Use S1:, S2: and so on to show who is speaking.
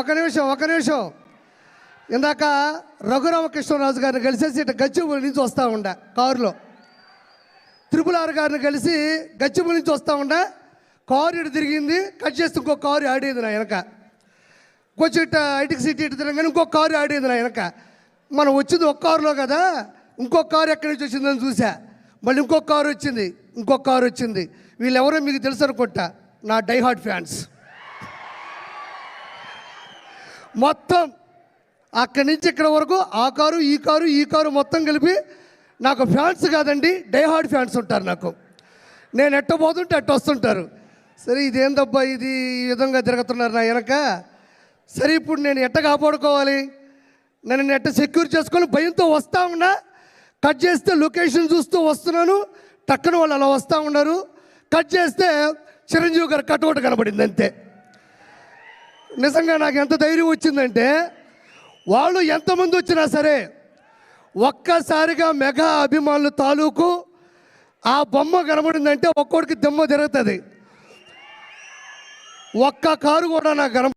S1: ఒక నిమిషం ఒక నిమిషం. ఇందాక రఘురామకృష్ణరాజు గారిని కలిసేసి ఇటు గచ్చిబౌలి నుంచి వస్తూ ఉండే కారులో. త్రిపులారు గారిని కలిసి గచ్చిబౌలి నుంచి వస్తూ ఉండే కారు ఇటు తిరిగింది కట్ చేస్తే ఇంకో కారు ఆడేది నా వెనక. కొంచెం ఇటు ఐటికి సిటీ ఇటు తిరగగానే ఇంకో కారు ఆడేది నా వెనక. మనం వచ్చింది ఒక కారులో కదా ఇంకో కారు ఎక్కడి నుంచి వచ్చిందని చూసా మళ్ళీ ఇంకో కారు వచ్చింది ఇంకో కారు వచ్చింది. వీళ్ళెవరో మీకు తెలుసు అనుకుంటా నా డైహార్ట్ ఫ్యాన్స్. మొత్తం అక్కడి నుంచి ఇక్కడ వరకు ఆ కారు ఈ కారు ఈ కారు మొత్తం కలిపి నాకు ఫ్యాన్స్ కాదండి డైహార్డ్ ఫ్యాన్స్ ఉంటారు నాకు. నేను ఎట్ట పోతుంటే అట్ట వస్తుంటారు. సరే ఇదేందబ్బా ఇది ఈ విధంగా తిరుగుతున్నారు నా వెనక? సరే ఇప్పుడు నేను ఎట్ట కాపాడుకోవాలి? నన్ను ఎట్ట సెక్యూర్ చేసుకొని భయంతో వస్తూ ఉన్నా? కట్ చేస్తే లొకేషన్ చూస్తూ వస్తున్నాను. టక్కన వాళ్ళు అలా వస్తూ ఉన్నారు. కట్ చేస్తే చిరంజీవి గారు కటౌట్ కనబడింది అంతే. నిజంగా నాకు ఎంత ధైర్యం వచ్చిందంటే వాళ్ళు ఎంతమంది వచ్చినా సరే ఒక్కసారిగా మెగా అభిమానులు తాలూకు ఆ బొమ్మ కనబడిందంటే ఒక్కొక్కడికి దెమ్మ తిరుగుతుంది. ఒక్క కారు కూడా నాకు కనబడి